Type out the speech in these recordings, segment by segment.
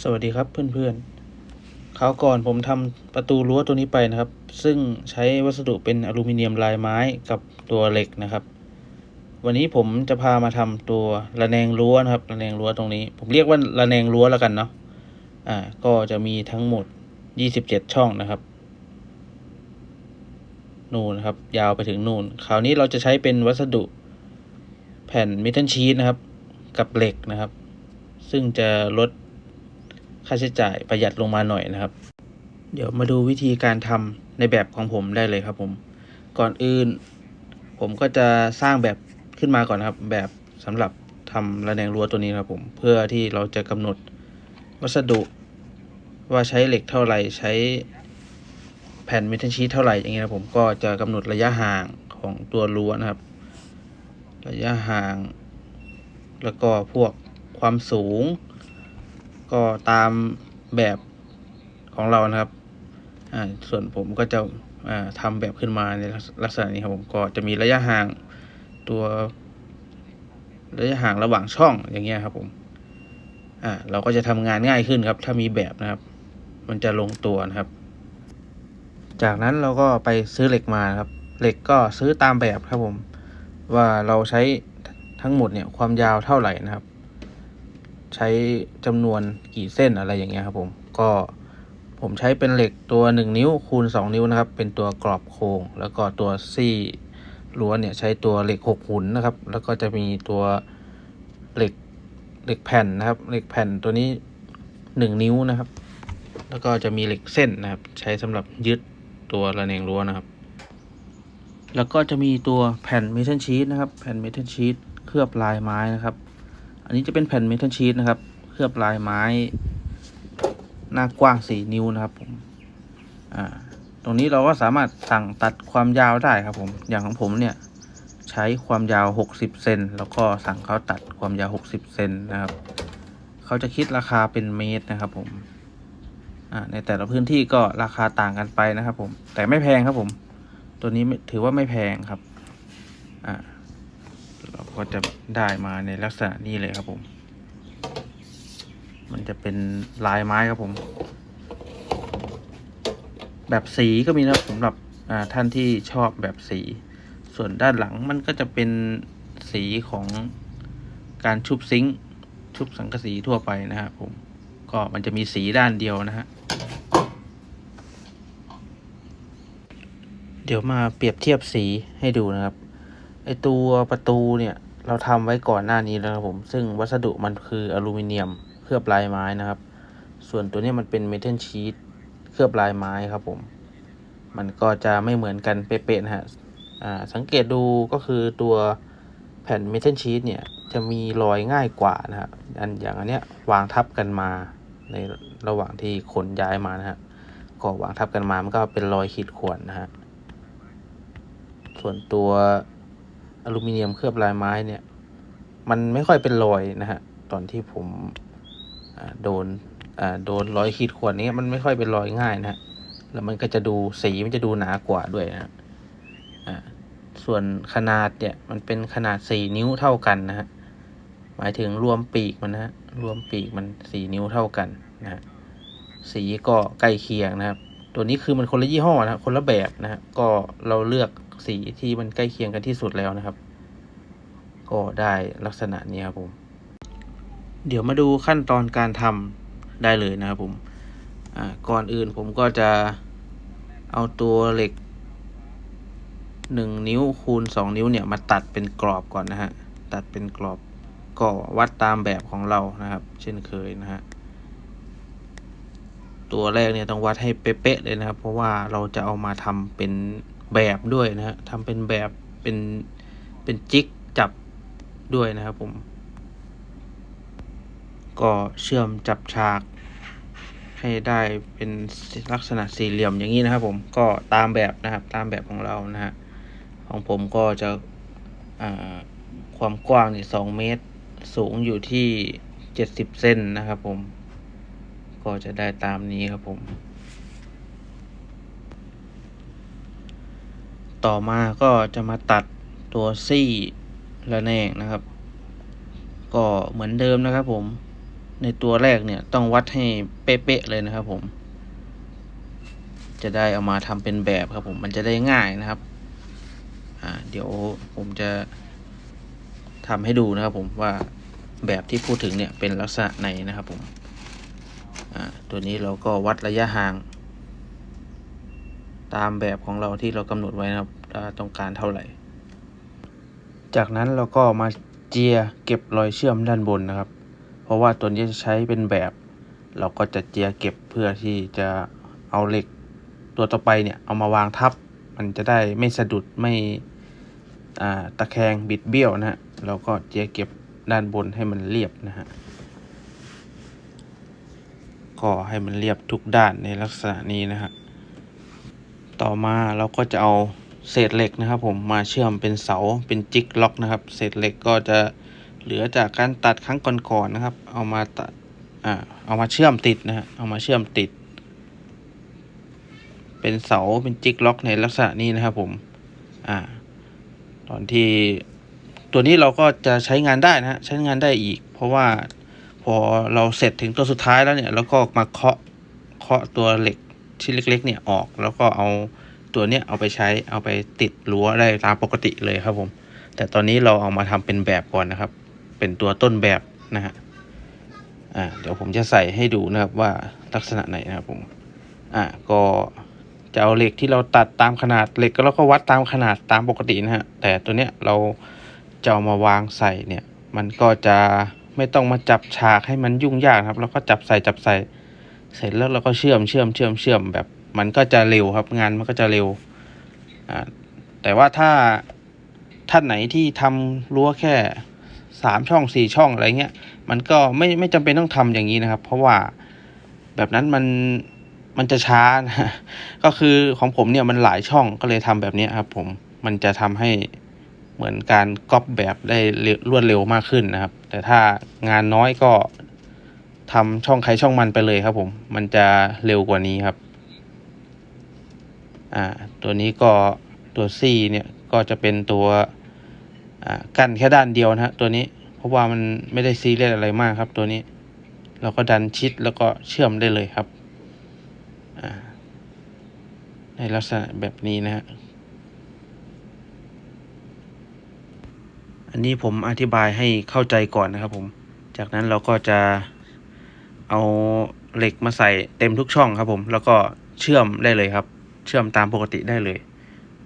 สวัสดีครับเพื่อนๆคราวก่อนผมทำประตูรั้วตัวนี้ไปนะครับ ซึ่งใช้วัสดุเป็นอลูมิเนียมลายไม้กับตัวเหล็กนะครับ วันนี้ผมจะพามาทำตัวระแนงรั้วนะครับระแนงรั้วตรงนี้ ผมเรียกว่าระแนงรั้วแล้วกันเนาะอ่าก็จะมีทั้งหมดยี่สิบเจ็ดช่องนะครับ นู่นครับ ยาวไปถึงนู่นคราวนี้เราจะใช้เป็นวัสดุแผ่นมิทัลชีตนะครับ กับเหล็กนะครับ ซึ่งจะลด ค่าใช้จ่ายประหยัดลงมาหน่อยนะครับ เดี๋ยวมาดูวิธีการทำในแบบของผมได้เลยครับผม ก่อนอื่น ผมก็จะสร้างแบบขึ้นมาก่อนนะครับ แบบสำหรับทำระแนงรั้วตัวนี้ครับผม เพื่อที่เราจะกำหนดวัสดุว่าใช้เหล็กเท่าไหร่ใช้แผ่นเมทัลชีทเท่าไหร่อย่างเงี้ยครับผมก็จะกำหนดระยะห่างของตัวรั้วนะครับ ระยะห่าง แล้วก็พวกความสูง ก็ตามแบบของเรานะครับ อ่า ส่วนผมก็จะอ่าทำแบบขึ้นมาในลักษณะนี้ครับผม ก็จะมีระยะห่างตัวระยะห่างระหว่างช่องอย่างเงี้ยครับผม อ่า เราก็จะทำงานง่ายขึ้นครับ ถ้ามีแบบนะครับ มันจะลงตัวนะครับ จากนั้นเราก็ไปซื้อเหล็กมาครับ เหล็กก็ซื้อตามแบบครับผม ว่าเราใช้ทั้งหมดเนี่ยความยาวเท่าไหร่นะครับ ใช้จำนวนกี่เส้นอะไรอย่างเงี้ยครับผมก็ผมใช้เป็นเหล็กตัว 1 นิ้วคูณ 2 นิ้วนะครับ เป็นตัวกรอบโครงแล้วก็ตัวซี่ล้วนเนี่ยใช้ตัวเหล็ก6หุนนะครับ แล้วก็จะมีตัวเหล็กเหล็กแผ่นนะครับ เหล็กแผ่นตัวนี้ 1 นิ้วนะครับ แล้วก็จะมีเหล็กเส้นนะครับ ใช้สำหรับยึดตัวระแนงรั้วนะครับ แล้วก็จะมีตัวแผ่นเมทัลชีตนะครับ แผ่นเมทัลชีตเคลือบลายไม้นะครับ อันนี้จะเป็นแผ่นเมทัลชีตนะครับ เคลือบลายไม้ หน้ากว้าง4นิ้วนะครับผมอ่าตรงนี้เราก็สามารถสั่งตัดความยาวได้ครับผม อย่างของผมเนี่ยใช้ความยาว 60 เซน แล้วก็สั่งเขาตัดความยาว 60 เซนนะครับ เขาจะคิดราคาเป็นเมตรนะครับผมอ่าในแต่ละพื้นที่ก็ราคาต่างกันไปนะครับผม แต่ไม่แพงครับผม ตัวนี้ถือว่าไม่แพงครับ อ่า ก็จะได้มาในลักษณะนี้เลยครับผม มันจะเป็นลายไม้ครับผม แบบสีก็มีนะครับสำหรับท่านที่ชอบแบบสี ส่วนด้านหลังมันก็จะเป็นสีของการชุบซิงค์ชุบสังกะสีทั่วไปนะครับผม ก็มันจะมีสีด้านเดียวนะฮะเดี๋ยวมาเปรียบเทียบสีให้ดูนะครับ ไอตัวประตูเนี่ย เราทำไว้ก่อนหน้านี้แล้วครับผม ซึ่งวัสดุมันคืออลูมิเนียมเคลือบลายไม้นะครับ ส่วนตัวนี้มันเป็นเมทัลชีตเคลือบลายไม้ครับผม มันก็จะไม่เหมือนกันเป๊ะๆนะฮะสังเกตดูก็คือตัวแผ่นเมทัลชีตเนี่ยจะมีรอยง่ายกว่านะฮะอันอย่างอันเนี้ยวางทับกันมาในระหว่างที่ขนย้ายมานะฮะก็วางทับกันมามันก็เป็นรอยขีดข่วนนะฮะส่วนตัว อลูมิเนียมเคลือบลายไม้เนี่ย มันไม่ค่อยเป็นรอยนะฮะ ตอนที่ผมโดนโดนรอยขีดข่วนนี้มันไม่ค่อยเป็นรอยง่ายนะฮะ แล้วมันก็จะดูสีมันจะดูหนากว่าด้วยนะฮะส่วนขนาดเนี่ยมันเป็นขนาดสี่นิ้วเท่ากันนะฮะ หมายถึงรวมปีกมันนะฮะ รวมปีกมันสี่นิ้วเท่ากันนะฮะ สีก็ใกล้เคียงนะครับ ตัวนี้คือมันคนละยี่ห้อนะครับ คนละแบบนะฮะ ก็เราเลือก สีที่มันใกล้เคียงกันที่สุดแล้วนะครับ ก็ได้ลักษณะนี้ครับผม เดี๋ยวมาดูขั้นตอนการทำได้เลยนะครับผมก่อนอื่นผมก็จะเอาตัวเหล็กหนึ่งนิ้วคูณสองนิ้วเนี่ยมาตัดเป็นกรอบก่อนนะฮะ ตัดเป็นกรอบก็วัดตามแบบของเรานะครับ เช่นเคยนะฮะตัวแรกเนี่ยต้องวัดให้เป๊ะๆเลยนะครับ เพราะว่าเราจะเอามาทำเป็น แบบด้วยนะฮะทำเป็นแบบเป็นเป็นจิกจับด้วยนะครับผม ก็เชื่อมจับฉาก ให้ได้เป็นลักษณะสี่เหลี่ยมอย่างนี้นะครับผมก็ตามแบบนะครับตามแบบของเรานะฮะของผมก็จะความกว้างนี่สองเมตร สูงอยู่ที่เจ็ดสิบเซนนะครับผม ก็จะได้ตามนี้ครับผม ต่อมาก็จะมาตัดตัวซี่ระแนงนะครับ ก็เหมือนเดิมนะครับผม ในตัวแรกเนี่ยต้องวัดให้เป๊ะๆเลยนะครับผม จะได้เอามาทำเป็นแบบครับผมมันจะได้ง่ายนะครับ อ่าเดี๋ยวผมจะทำให้ดูนะครับผมว่าแบบที่พูดถึงเนี่ยเป็นลักษณะไหนนะครับผม อ่าตัวนี้เราก็วัดระยะห่าง ตามแบบของเราที่เรากำหนดไว้นะครับต้องการเท่าไหร่ จากนั้นเราก็มาเจียเก็บรอยเชื่อมด้านบนนะครับ เพราะว่าตัวนี้จะใช้เป็นแบบ เราก็จะเจียเก็บเพื่อที่จะเอาเหล็ก ตัวต่อไปเนี่ยเอามาวางทับ มันจะได้ไม่สะดุดไม่ตะแคงบิดเบี้ยวนะฮะเราก็เจียเก็บด้านบนให้มันเรียบนะฮะก็ให้มันเรียบทุกด้านในลักษณะนี้นะฮะ ต่อมาเราก็จะเอาเศษเหล็กนะครับ ผมมาเชื่อมเป็นเสาเป็นจิกล็อกนะครับ เศษเหล็กก็จะเหลือจากการตัดครั้งก่อนๆนะครับ เอามาตัดอ่าเอามาเชื่อมติดนะฮะเอามาเชื่อมติด เป็นเสาเป็นจิกล็อกในลักษณะนี้นะครับผมอ่าตอนที่ตัวนี้เราก็จะใช้งานได้นะฮะใช้งานได้อีก เพราะว่าพอเราเสร็จถึงตัวสุดท้ายแล้วเนี่ยเราก็มาเคาะเคาะตัวเหล็ก ชิ้นเล็กๆเนี่ยออกแล้วก็เอาตัวเนี้ยเอาไปใช้เอาไปติดรั้วได้ตามปกติเลยครับผม แต่ตอนนี้เราเอามาทำเป็นแบบก่อนนะครับ เป็นตัวต้นแบบนะฮะอ่าเดี๋ยวผมจะใส่ให้ดูนะครับว่าลักษณะไหนนะครับผมอ่าก็จะเอาเหล็กที่เราตัดตามขนาดเหล็กก็เราก็วัดตามขนาดตามปกตินะฮะแต่ตัวเนี้ยเราจะเอามาวางใส่เนี่ย มันก็จะไม่ต้องมาจับฉากให้มันยุ่งยากครับ แล้วก็จับใส่จับใส่ เสร็จแล้วเราก็เชื่อมเชื่อมเชื่อมเชื่อมแบบมันก็จะเร็วครับ งานมันก็จะเร็วอ่าแต่ว่าถ้าท่านไหนที่ทำรั้วแค่สามช่องสี่ช่องอะไรเงี้ย มันก็ไม่ไม่จำเป็นต้องทำอย่างนี้นะครับ เพราะว่าแบบนั้นมันมันจะช้านะก็คือของผมเนี่ยมันหลายช่องก็เลยทำแบบนี้ครับ ผมมันจะทำให้เหมือนการก๊อปแบบได้รวรวดเร็วมากขึ้นนะครับ แต่ถ้างานน้อยก็ ทำช่องใครช่องมันไปเลยครับผมมันจะเร็วกว่านี้ครับอ่าตัวนี้ก็ตัว C เนี่ยก็จะเป็นตัวอ่ากั้นแค่ด้านเดียวนะฮะตัวนี้เพราะว่ามันไม่ได้ซีเรียสอะไรมากครับ ตัวนี้ เราก็ดันชิดแล้วก็เชื่อมได้เลยครับอ่าในลักษณะแบบนี้นะฮะอันนี้ผมอธิบายให้เข้าใจก่อนนะครับผม จากนั้นเราก็จะ เอาเหล็กมาใส่เต็มทุกช่องครับผม แล้วก็เชื่อมได้เลยครับ เชื่อมตามปกติได้เลย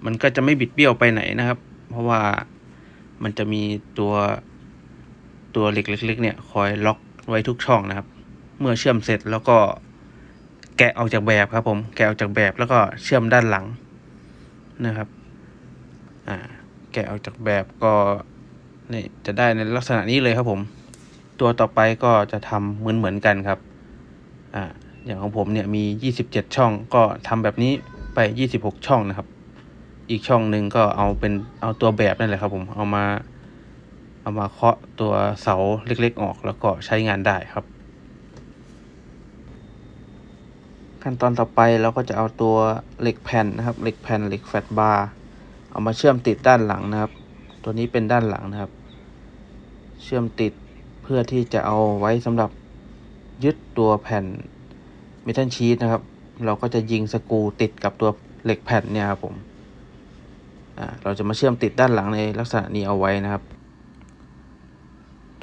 มันก็จะไม่บิดเบี้ยวไปไหนนะครับ เพราะว่ามันจะมีตัวตัวเหล็กเล็ก ๆ เนี่ยคอยล็อกไว้ทุกช่องนะครับ เมื่อเชื่อมเสร็จแล้วก็แกะออกจากแบบครับผม แกะออกจากแบบแล้วก็เชื่อมด้านหลังนะครับอ่าแกะออกจากแบบก็นี่จะได้ในลักษณะนี้เลยครับผม ตัวต่อไปก็จะทำเหมือนเหมือนกันครับอ่าอย่างของผมเนี่ยมี 27 ช่องก็ทำแบบนี้ไป 26 ช่องนะครับ อีกช่องหนึ่งก็เอาเป็นเอาตัวแบบนั่นแหละครับ ผมเอามาเอามาเคาะตัวเสาเล็กๆ ออกแล้วก็ใช้งานได้ครับ ขั้นตอนต่อไปเราก็จะเอาตัวเหล็กแผ่นนะครับเหล็กแผ่นเหล็กแฟตบาร์เอามาเชื่อมติดด้านหลังนะครับ ตัวนี้เป็นด้านหลังนะครับ เชื่อมติด พื่อที่จะเอาไว้สำหรับยึดตัวแผ่นเมทัลชีตนะครับ เราก็จะยิงสกูติดกับตัวเหล็กแผ่นเนี่ยครับผมเราจะมาเชื่อมติดด้านหลังในลักษณะนี้เอาไว้นะครับ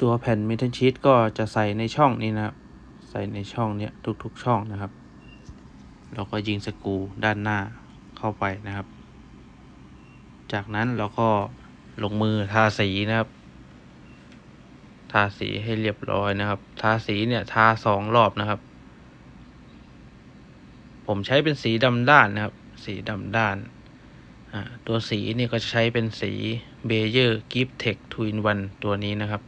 ตัวแผ่นเมทัลชีตก็จะใส่ในช่องนี้นะครับ ใส่ในช่องเนี้ยทุกๆช่องนะครับ เราก็ยิงสกูด้านหน้าเข้าไปนะครับ จากนั้นเราก็ลงมือทาสีนะครับาสีให้เรียบร้อยนะครับ ทาสีเนี่ยทาสองรอบนะครับ ผมใช้เป็นสีดำด้านนะครับ สีดำด้าน ตัวสีนี่ก็จะใช้เป็นสีเบเยอร์กิฟเทคทูอินวันตัวนี้นะครับ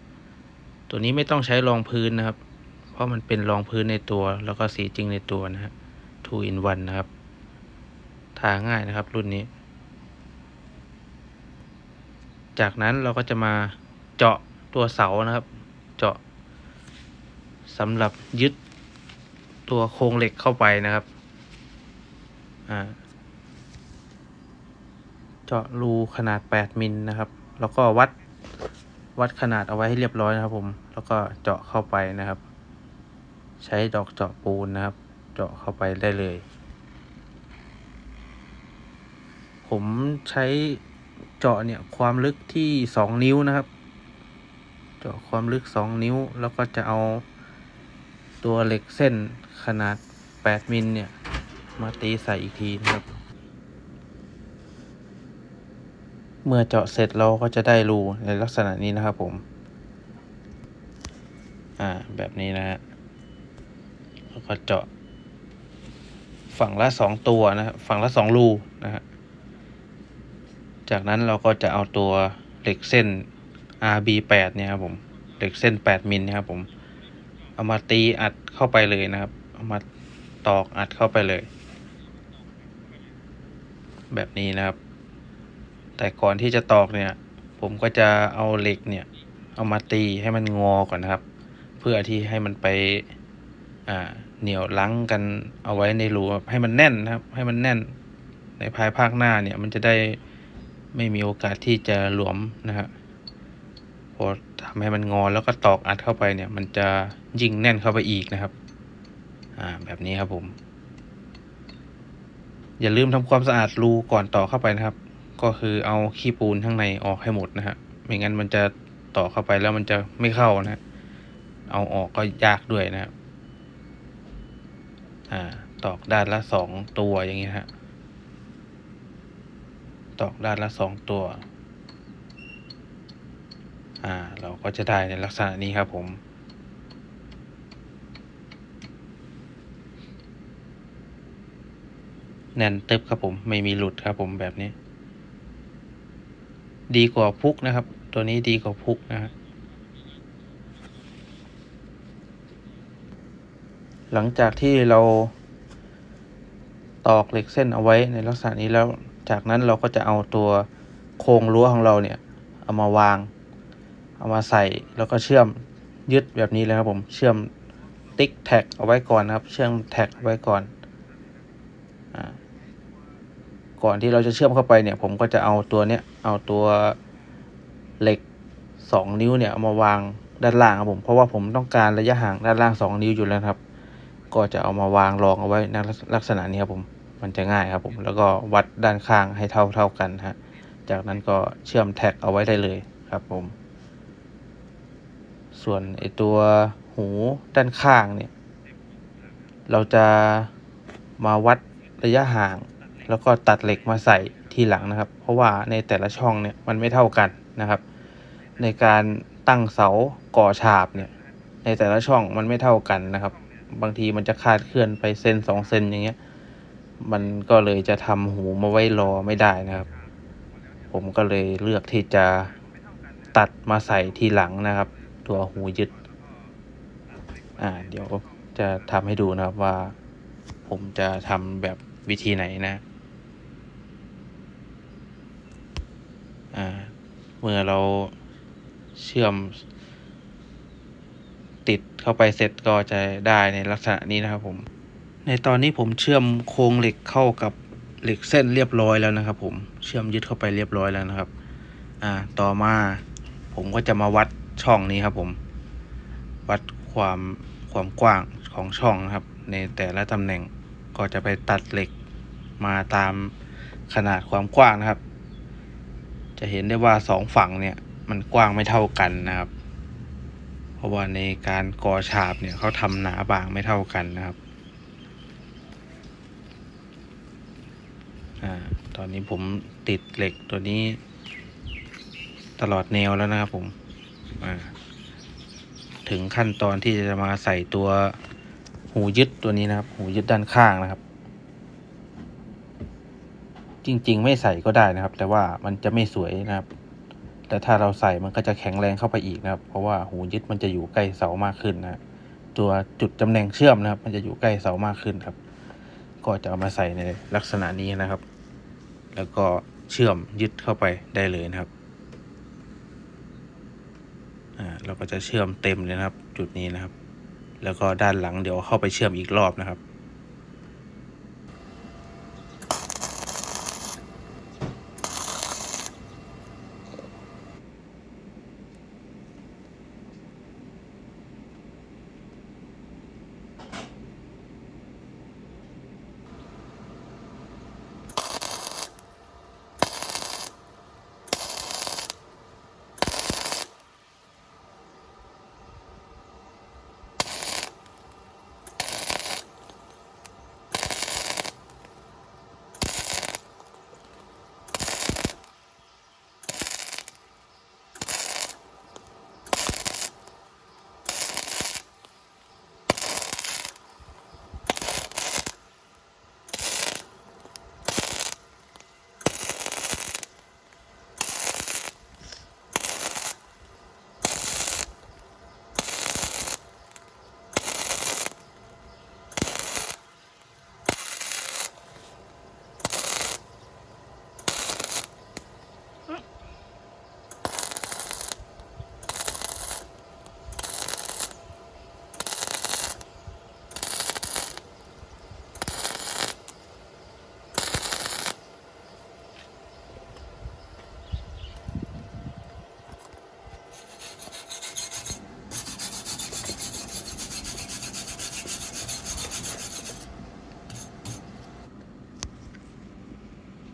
ตัวนี้ไม่ต้องใช้รองพื้นนะครับ เพราะมันเป็นรองพื้นในตัว แล้วก็สีจริงในตัวนะฮะ two in one นะครับ ทาง่ายนะครับรุ่นนี้ จากนั้นเราก็จะมาเจาะตัวเสานะครับ สำหรับยึดตัวโครงเหล็กเข้าไปนะครับ เจาะรูขนาด 8 มิลนะครับ แล้วก็วัดวัดขนาดเอาไว้ให้เรียบร้อยนะครับผม แล้วก็เจาะเข้าไปนะครับ ใช้ดอกเจาะปูนนะครับ เจาะเข้าไปได้เลย ผมใช้เจาะเนี่ยความลึกที่สองนิ้วนะครับ เจาะความลึกสองนิ้วแล้วก็จะเอา ตัวเหล็กเส้นขนาดแปดมิลเนี่ย มาตีใส่อีกทีนะครับ เมื่อเจาะเสร็จเราก็จะได้รูในลักษณะนี้นะครับผม อ่า แบบนี้นะฮะ แล้วก็เจาะ ฝั่งละสองตัวนะครับฝั่งละสองรูนะฮะ จากนั้นเราก็จะเอาตัวเหล็กเส้น RB8 เนี่ยครับผม เหล็กเส้น 8 มิลนะครับผม เอามาตีอัดเข้าไปเลยนะครับ เอามาตอกอัดเข้าไปเลย แบบนี้นะครับ แต่ก่อนที่จะตอกเนี่ย ผมก็จะเอาเหล็กเนี่ย เอามาตีให้มันงอก่อนนะครับ เพื่อที่ให้มันไปเหนียวลังกันเอาไว้ในรูให้มันแน่นนะครับ ให้มันแน่น ในภายภาคหน้าเนี่ยมันจะได้ไม่มีโอกาสที่จะหลวมนะครับ พอทำให้มันงอแล้วก็ตอกอัดเข้าไปเนี่ย มันจะยิ่งแน่นเข้าไปอีกนะครับ อ่าแบบนี้ครับผม อย่าลืมทำความสะอาดรูก่อนต่อเข้าไปนะครับ ก็คือเอาขี้ปูนข้างในออกให้หมดนะฮะไม่งั้นมันจะต่อเข้าไปแล้วมันจะไม่เข้านะ เอาออกก็ยากด้วยนะครับอ่าตอกด้านละสองตัวอย่างนี้ฮะตอกด้านละสองตัว อ่า เราก็จะได้ในลักษณะนี้ครับผมแน่นตึบครับผมไม่มีหลุดครับผมแบบนี้ ดีกว่าพุกนะครับ ตัวนี้ดีกว่าพุกนะฮะหลังจากที่เราตอกเหล็กเส้นเอาไว้ในลักษณะนี้แล้ว จากนั้นเราก็จะเอาตัวโครงรั้วของเราเนี่ย เอามาวาง เอามาใส่แล้วก็เชื่อมยึดแบบนี้เลยครับผมเชื่อมติ๊กแท็กเอาไว้ก่อนนะครับ เชื่อมแท็กเอาไว้ก่อนอก่อนที่เราจะเชื่อมเข้าไปเนี่ย ผมก็จะเอาตัวเนี้ยเอาตัวเหล็กสองนิ้วเนี่ยเอามาวางด้านล่างครับผมเพราะว่าผมต้องการระยะห่างด้านล่างสองนิ้วอยู่แล้วครับ ก็จะเอามาวางรองเอาไว้ในลักษณะนี้ครับผมมันจะง่ายครับผมแล้วก็วัดด้านข้างให้เท่าเท่ากันฮะจากนั้นก็เชื่อมแท็กเอาไว้ได้เลยครับผม ส่วนไอตัวหูด้านข้างเนี่ย เราจะมาวัดระยะห่าง แล้วก็ตัดเหล็กมาใส่ทีหลังนะครับ เพราะว่าในแต่ละช่องเนี่ยมันไม่เท่ากันนะครับ ในการตั้งเสาก่อฉาบเนี่ยในแต่ละช่องมันไม่เท่ากันนะครับ บางทีมันจะคาดเคลื่อนไปเซนสองเซนอย่างเงี้ยมันก็เลยจะทำหูมาไว้รอไม่ได้นะครับ ผมก็เลยเลือกที่จะตัดมาใส่ทีหลังนะครับ ตัวหูยึด อ่า เดี๋ยวจะทำให้ดูนะครับว่า ผมจะทำแบบวิธีไหนนะ อ่า เมื่อเราเชื่อม ติดเข้าไปเสร็จก็จะได้ในลักษณะนี้นะครับผม ในตอนนี้ผมเชื่อมโครงเหล็กเข้ากับเหล็กเส้นเรียบร้อยแล้วนะครับผม เชื่อมยึดเข้าไปเรียบร้อยแล้วนะครับ อ่า ต่อมาผมก็จะมาวัด ช่องนี้ครับผม วัดความความกว้างของช่องนะครับ ในแต่ละตำแหน่งก็จะไปตัดเหล็กมาตามขนาดความกว้างนะครับ จะเห็นได้ว่าสองฝั่งเนี่ยมันกว้างไม่เท่ากันนะครับ เพราะว่าในการก่อฉาบเนี่ยเขาทำหนาบางไม่เท่ากันนะครับอ่าตอนนี้ผมติดเหล็กตัวนี้ตลอดแนวแล้วนะครับผม ถึงขั้นตอนที่จะมาใส่ตัวหูยึดตัวนี้นะครับ หูยึดด้านข้างนะครับ จริง ๆ ไม่ใส่ก็ได้นะครับ แต่ว่ามันจะไม่สวยนะครับ แต่ถ้าเราใส่มันก็จะแข็งแรงเข้าไปอีกนะครับ เพราะว่าหูยึดมันจะอยู่ใกล้เสามากขึ้นนะตัวจุดตำแหน่งเชื่อมนะครับ มันจะอยู่ใกล้เสามากขึ้นครับ ก็จะเอามาใส่ในลักษณะนี้นะครับ แล้วก็เชื่อมยึดเข้าไปได้เลยนะครับ เราก็จะเชื่อมเต็มเลยนะครับ จุดนี้นะครับ แล้วก็ด้านหลังเดี๋ยวเข้าไปเชื่อมอีกรอบนะครับ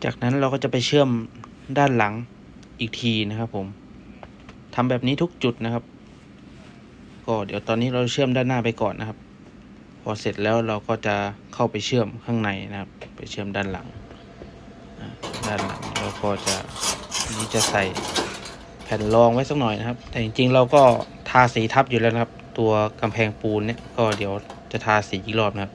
จากนั้นเราก็จะไปเชื่อมด้านหลังอีกทีนะครับ ผมทำแบบนี้ทุกจุดนะครับ ก็เดี๋ยวตอนนี้เราเชื่อมด้านหน้าไปก่อนนะครับ พอเสร็จแล้วเราก็จะเข้าไปเชื่อมข้างในนะครับ ไปเชื่อมด้านหลัง ด้านหลังเราก็จะนนี้จะใส่แผ่นรองไว้สักหน่อยนะครับ แต่จริงๆเราก็ทาสีทับอยู่แล้วนะครับ ตัวกำแพงปูนเนี่ยก็เดี๋ยวจะทาสีอีกรอบนะครับ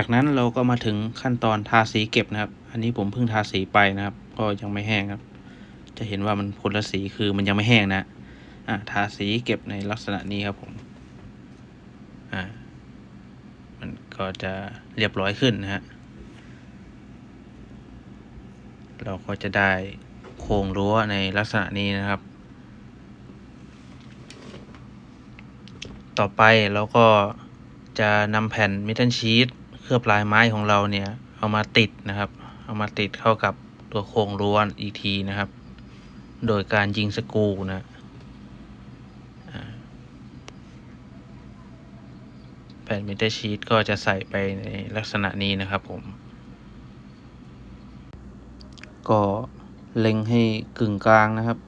จากนั้นเราก็มาถึงขั้นตอนทาสีเก็บนะครับ อันนี้ผมเพิ่งทาสีไปนะครับ ก็ยังไม่แห้งครับ จะเห็นว่ามันคนละสีคือมันยังไม่แห้งนะอ่าทาสีเก็บในลักษณะนี้ครับผมอ่ามันก็จะเรียบร้อยขึ้นนะฮะเราก็จะได้โครงรั้วในลักษณะนี้นะครับ ต่อไปเราก็จะนำแผ่นมิทัลชีต ลือบลายไม้ของเราเนี่ย เอามาติดนะครับ เอามาติดเข้ากับตัวโครงรั้วอีกทีนะครับ โดยการยิงสกรูนะแผ่นมิทัลชีตก็จะใส่ไปในลักษณะนี้นะครับผม ก็เล็งให้กึ่งกลางนะครับ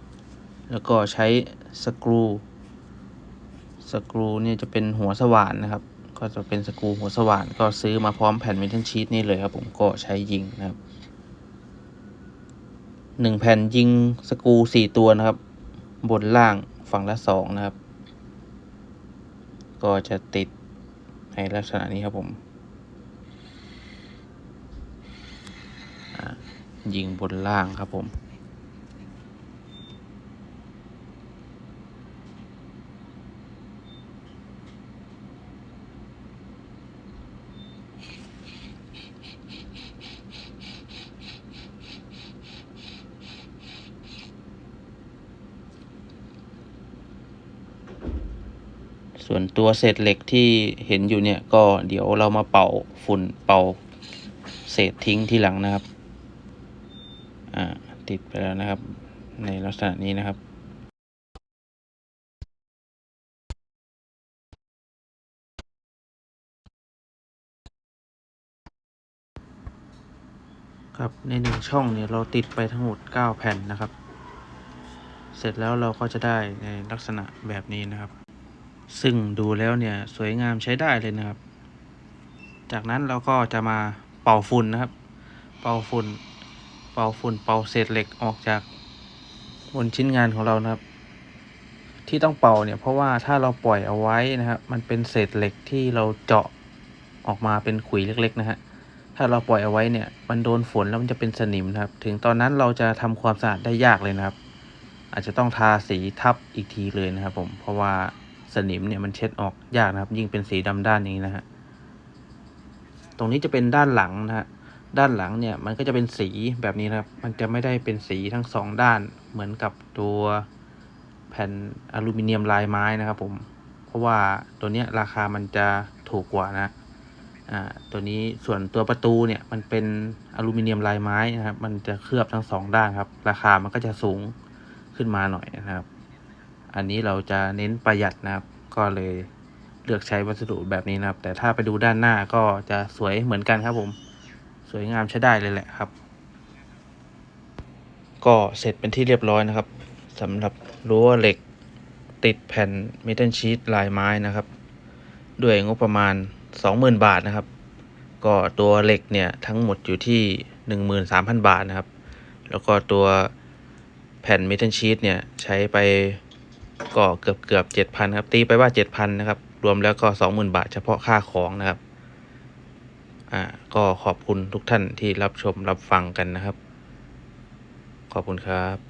แล้วก็ใช้สกรู สกรูเนี่ยจะเป็นหัวสว่านนะครับ ก็จะเป็นสกูหัวสว่านก็ซื้อมาพร้อมแผ่นเมทัลชีตนี่เลยครับผมก็ใช้ยิงนะครับหนึ่งแผ่นยิงสกูสี่ตัวนะครับ บนล่างฝั่งละสองนะครับ ก็จะติดในลักษณะนี้ครับผมยิงบนล่างครับผม ส่วนตัวเศษเหล็กที่เห็นอยู่เนี่ยก็เดี๋ยวเรามาเป่าฝุ่นเป่าเศษทิ้งที่หลังนะครับ อ่า ติดไปแล้วนะครับ ในลักษณะนี้นะครับครับในหนึ่งช่องเนี่ยเราติดไปทั้งหมด 9 แผ่นนะครับ เสร็จแล้วเราก็จะได้ในลักษณะแบบนี้นะครับ ซึ่งดูแล้วเนี่ยสวยงามใช้ได้เลยนะครับ จากนั้นเราก็จะมาเป่าฝุ่นนะครับ เป่าฝุ่น เป่าฝุ่น เป่าเศษเหล็กออกจากบนชิ้นงานของเรานะครับ ที่ต้องเป่าเนี่ยเพราะว่าถ้าเราปล่อยเอาไว้นะครับ มันเป็นเศษเหล็กที่เราเจาะออกมาเป็นขุยเล็ก ๆ นะฮะถ้าเราปล่อยเอาไว้เนี่ย มันโดนฝนแล้วมันจะเป็นสนิมนะครับ ถึงตอนนั้นเราจะทำความสะอาดได้ยากเลยนะครับ อาจจะต้องทาสีทับอีกทีเลยนะครับผมเพราะว่า สนิมเนี่ยมันเช็ดออกยากนะครับ ยิ่งเป็นสีดำด้านนี้นะฮะตรงนี้จะเป็นด้านหลังนะฮะด้านหลังเนี่ยมันก็จะเป็นสีแบบนี้นะครับ มันจะไม่ได้เป็นสีทั้งสองด้านเหมือนกับตัวแผ่นอลูมิเนียมลายไม้นะครับผม เพราะว่าตัวเนี้ยราคามันจะถูกกว่านะ อ่า ตัวนี้ส่วนตัวประตูเนี่ยมันเป็นอลูมิเนียมลายไม้นะครับ มันจะเคลือบทั้งสองด้านครับ ราคามันก็จะสูงขึ้นมาหน่อยนะครับ อันนี้เราจะเน้นประหยัดนะครับ ก็เลยเลือกใช้วัสดุแบบนี้นะครับ แต่ถ้าไปดูด้านหน้าก็จะสวยเหมือนกันครับผม สวยงามใช้ได้เลยแหละครับ ก็เสร็จเป็นที่เรียบร้อยนะครับสำหรับรั้วเหล็กติดแผ่นเมทัลชีตลายไม้นะครับ ด้วยงบประมาณ 20,000 บาทนะครับ ก็ตัวเหล็กเนี่ยทั้งหมดอยู่ที่ 13,000 บาทนะครับ แล้วก็ตัวแผ่นเมทัลชีตเนี่ยใช้ไป ก็เกือบเกือบเจ็ดพันครับ ตีไปว่าเจ็ดพันนะครับ รวมแล้วก็สองหมื่นบาทเฉพาะค่าของนะครับ อ่า ก็ขอบคุณทุกท่านที่รับชมรับฟังกันนะครับ ขอบคุณครับ